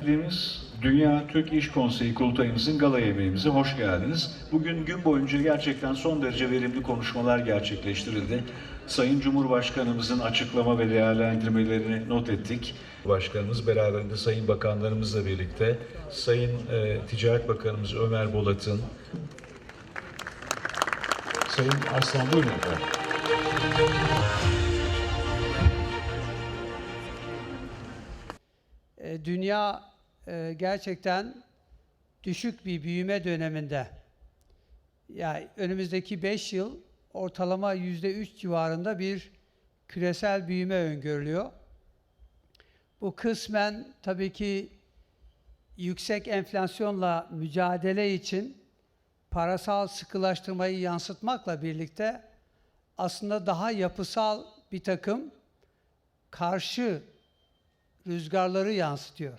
Bildiğimiz Dünya Türk İş Konseyi kurultayımızın gala yemeğimize hoş geldiniz. Bugün gün boyunca gerçekten son derece verimli konuşmalar gerçekleştirildi. Sayın Cumhurbaşkanımızın açıklama ve değerlendirmelerini not ettik. Başkanımız beraberinde Sayın Bakanlarımızla birlikte Sayın e, Ticaret Bakanımız Ömer Bolat'ın Sayın Arslan buyurun efendim. E, Dünya e, gerçekten düşük bir büyüme döneminde. Yani önümüzdeki 5 yıl ortalama %3 civarında bir küresel büyüme öngörülüyor. Bu kısmen tabii ki yüksek enflasyonla mücadele için parasal sıkılaştırmayı yansıtmakla birlikte aslında daha yapısal bir takım karşı rüzgarları yansıtıyor.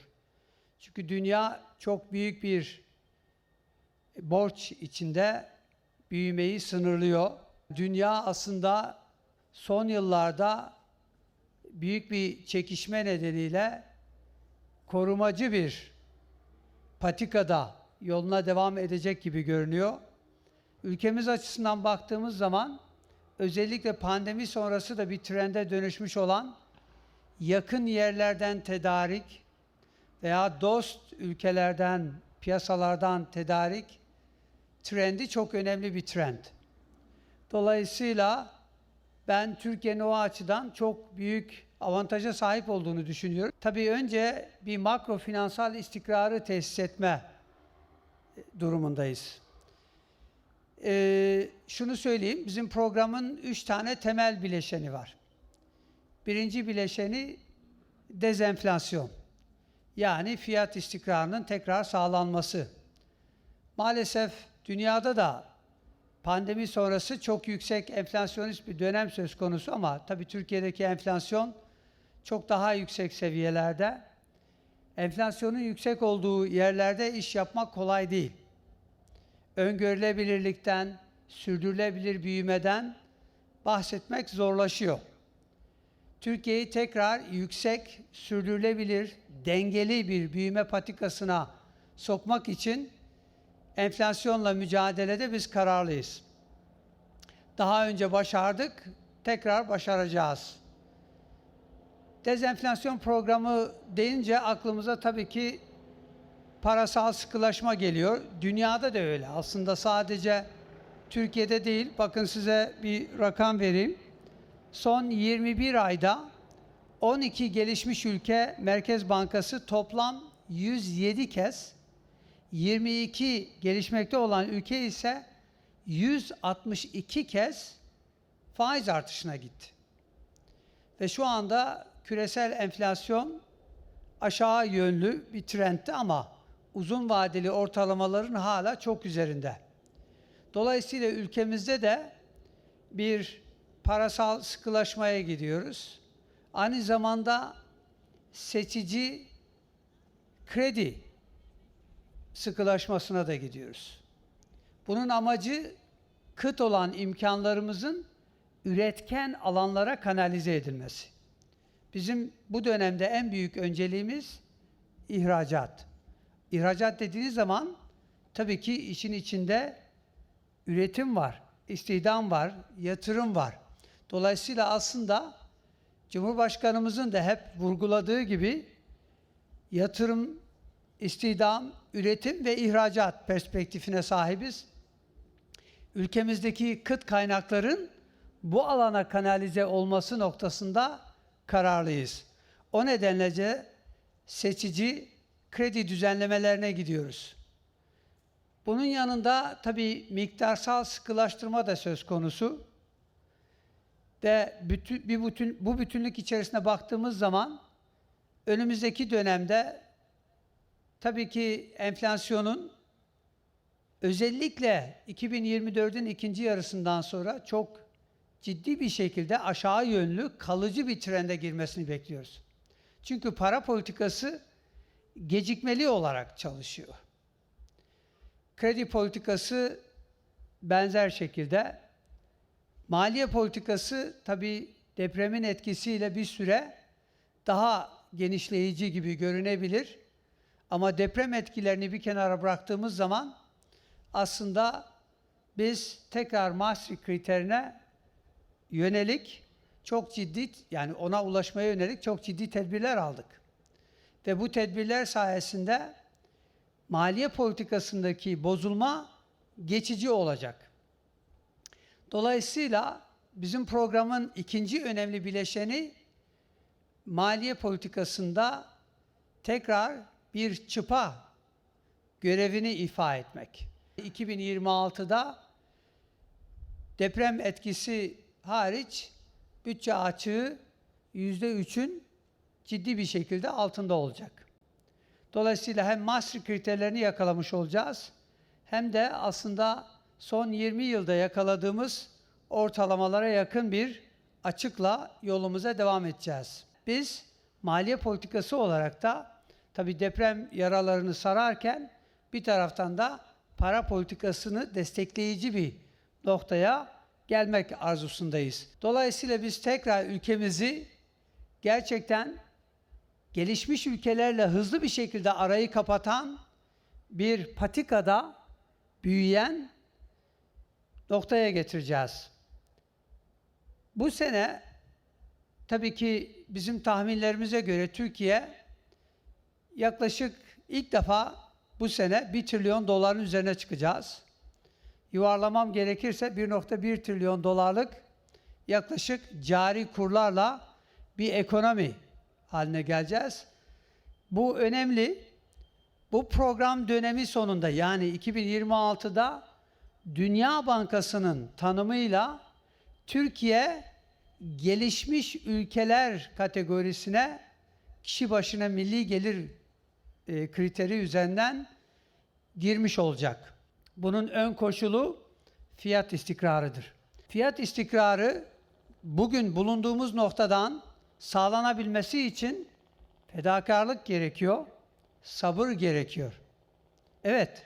Çünkü dünya çok büyük bir borç içinde büyümeyi sınırlıyor. Dünya aslında son yıllarda büyük bir çekişme nedeniyle korumacı bir patikada yoluna devam edecek gibi görünüyor. Ülkemiz açısından baktığımız zaman özellikle pandemi sonrası da bir trende dönüşmüş olan yakın yerlerden tedarik veya dost ülkelerden, piyasalardan tedarik trendi çok önemli bir trend. Dolayısıyla ben Türkiye'nin o açıdan çok büyük avantaja sahip olduğunu düşünüyorum. Tabii önce bir makro finansal istikrarı tesis etme durumundayız. Ee, şunu söyleyeyim, bizim programın üç tane temel bileşeni var. Birinci bileşeni dezenflasyon. Yani fiyat istikrarının tekrar sağlanması. Maalesef dünyada da pandemi sonrası çok yüksek enflasyonist bir dönem söz konusu ama tabii Türkiye'deki enflasyon çok daha yüksek seviyelerde. Enflasyonun yüksek olduğu yerlerde iş yapmak kolay değil. Öngörülebilirlikten, sürdürülebilir büyümeden bahsetmek zorlaşıyor. Türkiye'yi tekrar yüksek, sürdürülebilir, dengeli bir büyüme patikasına sokmak için enflasyonla mücadelede biz kararlıyız. Daha önce başardık, tekrar başaracağız. Dezenflasyon programı deyince aklımıza tabii ki parasal sıkılaşma geliyor. Dünyada da öyle. Aslında sadece Türkiye'de değil. Bakın size bir rakam vereyim son 21 ayda 12 gelişmiş ülke Merkez Bankası toplam 107 kez, 22 gelişmekte olan ülke ise 162 kez faiz artışına gitti. Ve şu anda küresel enflasyon aşağı yönlü bir trendte ama uzun vadeli ortalamaların hala çok üzerinde. Dolayısıyla ülkemizde de bir parasal sıkılaşmaya gidiyoruz. Aynı zamanda seçici kredi sıkılaşmasına da gidiyoruz. Bunun amacı kıt olan imkanlarımızın üretken alanlara kanalize edilmesi. Bizim bu dönemde en büyük önceliğimiz ihracat. İhracat dediğiniz zaman tabii ki işin içinde üretim var, istihdam var, yatırım var. Dolayısıyla aslında Cumhurbaşkanımızın da hep vurguladığı gibi yatırım, istihdam, üretim ve ihracat perspektifine sahibiz. Ülkemizdeki kıt kaynakların bu alana kanalize olması noktasında kararlıyız. O nedenle seçici kredi düzenlemelerine gidiyoruz. Bunun yanında tabii miktarsal sıkılaştırma da söz konusu ve bütün, bir bütün, bu bütünlük içerisine baktığımız zaman önümüzdeki dönemde tabii ki enflasyonun özellikle 2024'ün ikinci yarısından sonra çok ciddi bir şekilde aşağı yönlü kalıcı bir trende girmesini bekliyoruz. Çünkü para politikası gecikmeli olarak çalışıyor. Kredi politikası benzer şekilde Maliye politikası tabii depremin etkisiyle bir süre daha genişleyici gibi görünebilir. Ama deprem etkilerini bir kenara bıraktığımız zaman aslında biz tekrar Maastricht kriterine yönelik çok ciddi yani ona ulaşmaya yönelik çok ciddi tedbirler aldık. Ve bu tedbirler sayesinde maliye politikasındaki bozulma geçici olacak. Dolayısıyla bizim programın ikinci önemli bileşeni maliye politikasında tekrar bir çıpa görevini ifa etmek. 2026'da deprem etkisi hariç bütçe açığı %3'ün ciddi bir şekilde altında olacak. Dolayısıyla hem Maastricht kriterlerini yakalamış olacağız hem de aslında son 20 yılda yakaladığımız ortalamalara yakın bir açıkla yolumuza devam edeceğiz. Biz maliye politikası olarak da tabi deprem yaralarını sararken bir taraftan da para politikasını destekleyici bir noktaya gelmek arzusundayız. Dolayısıyla biz tekrar ülkemizi gerçekten gelişmiş ülkelerle hızlı bir şekilde arayı kapatan bir patikada büyüyen noktaya getireceğiz. Bu sene tabii ki bizim tahminlerimize göre Türkiye yaklaşık ilk defa bu sene 1 trilyon doların üzerine çıkacağız. Yuvarlamam gerekirse 1.1 trilyon dolarlık yaklaşık cari kurlarla bir ekonomi haline geleceğiz. Bu önemli. Bu program dönemi sonunda yani 2026'da Dünya Bankası'nın tanımıyla Türkiye gelişmiş ülkeler kategorisine kişi başına milli gelir e, kriteri üzerinden girmiş olacak. Bunun ön koşulu fiyat istikrarıdır. Fiyat istikrarı bugün bulunduğumuz noktadan sağlanabilmesi için fedakarlık gerekiyor, sabır gerekiyor. Evet,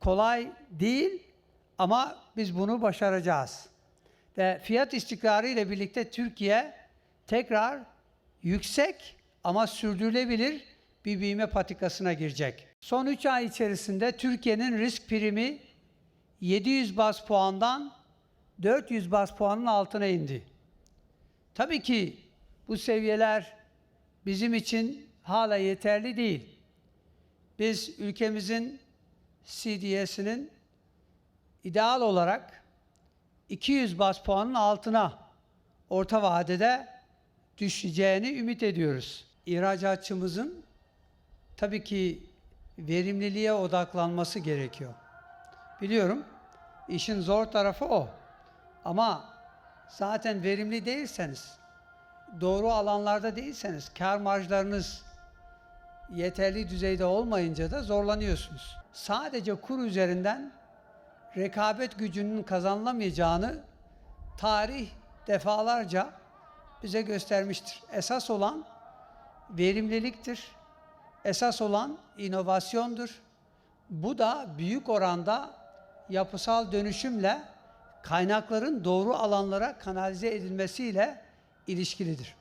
kolay değil ama biz bunu başaracağız. Ve fiyat istikrarı ile birlikte Türkiye tekrar yüksek ama sürdürülebilir bir büyüme patikasına girecek. Son 3 ay içerisinde Türkiye'nin risk primi 700 bas puandan 400 bas puanın altına indi. Tabii ki bu seviyeler bizim için hala yeterli değil. Biz ülkemizin CDS'inin ideal olarak 200 bas puanın altına orta vadede düşeceğini ümit ediyoruz. İhracatçımızın tabii ki verimliliğe odaklanması gerekiyor. Biliyorum işin zor tarafı o. Ama zaten verimli değilseniz, doğru alanlarda değilseniz, kar marjlarınız yeterli düzeyde olmayınca da zorlanıyorsunuz. Sadece kur üzerinden rekabet gücünün kazanılamayacağını tarih defalarca bize göstermiştir. Esas olan verimliliktir. Esas olan inovasyondur. Bu da büyük oranda yapısal dönüşümle kaynakların doğru alanlara kanalize edilmesiyle ilişkilidir.